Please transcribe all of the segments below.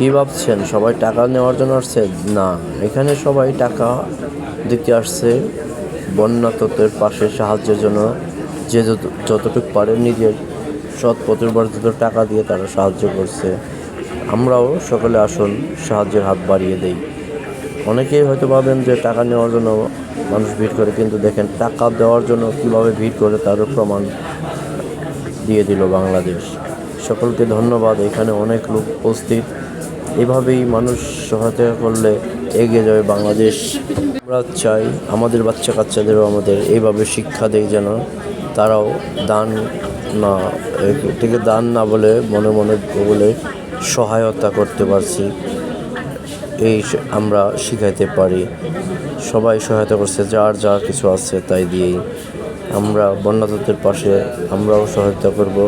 কি ভাবছেন? সবাই টাকা নেওয়ার জন্য আসছে? না। এখানে সবাই টাকা দিতে আসছে। বন্যাততের পাশে সাহায্যের জন্য যে যত যতটুকু পারে নিজের সৎ প্রতিবর্তিত টাকা দিয়ে তারা সাহায্য করছে। আমরাও সকলে আসুন, সাহায্যের হাত বাড়িয়ে দেই। অনেকেই হয়তো ভাবেন যে টাকা নেওয়ার জন্য মানুষ ভিড় করে, কিন্তু দেখেন, টাকা দেওয়ার জন্য কীভাবে ভিড় করে তারও প্রমাণ দিয়ে দিল বাংলাদেশ। সকলকে ধন্যবাদ। এখানে অনেক লোক উপস্থিত। এভাবেই মানুষ সহায়তা করলে এগিয়ে যাবে বাংলাদেশ। আমরা চাই আমাদের বাচ্চা কাচ্চাদেরও আমাদের এইভাবে শিক্ষা দেয় যেন তারাও দান না থেকে দান না বলে মনে মনে বলে সহায়তা করতে পারছি। এই আমরা শিখাইতে পারি। সবাই সহায়তা করছে, যার যা কিছু আছে তাই দিয়েই। আমরা বন্যাতদের পাশে আমরাও সহায়তা করব।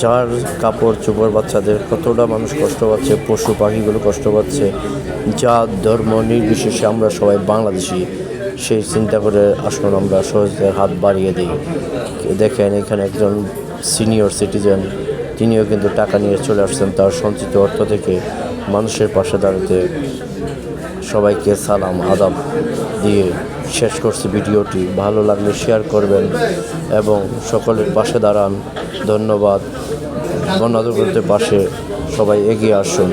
যার কাপড় চোপড় বাচ্চাদের কতটা মানুষ কষ্ট পাচ্ছে, পশু পাখিগুলো কষ্ট পাচ্ছে যা ধর্ম নির্বিশেষে আমরা সবাই বাংলাদেশি, সেই চিন্তা করে আসুন আমরা সহজদের হাত বাড়িয়ে দিই। দেখেন এখানে একজন সিনিয়র সিটিজেন তিনিও কিন্তু টাকা নিয়ে চলে আসছেন তার সঞ্চিত অর্থ থেকে মানুষের পাশে দাঁড়াতে। সবাইকে সালাম, আদাব দিয়ে শেষ করছি ভিডিওটি। ভালো লাগলে শেয়ার করবেন এবং সকলের পাশে দাঁড়ান। ধন্যবাদ। বন্যাদুর্গতের পাশে সবাই এগিয়ে আসুন।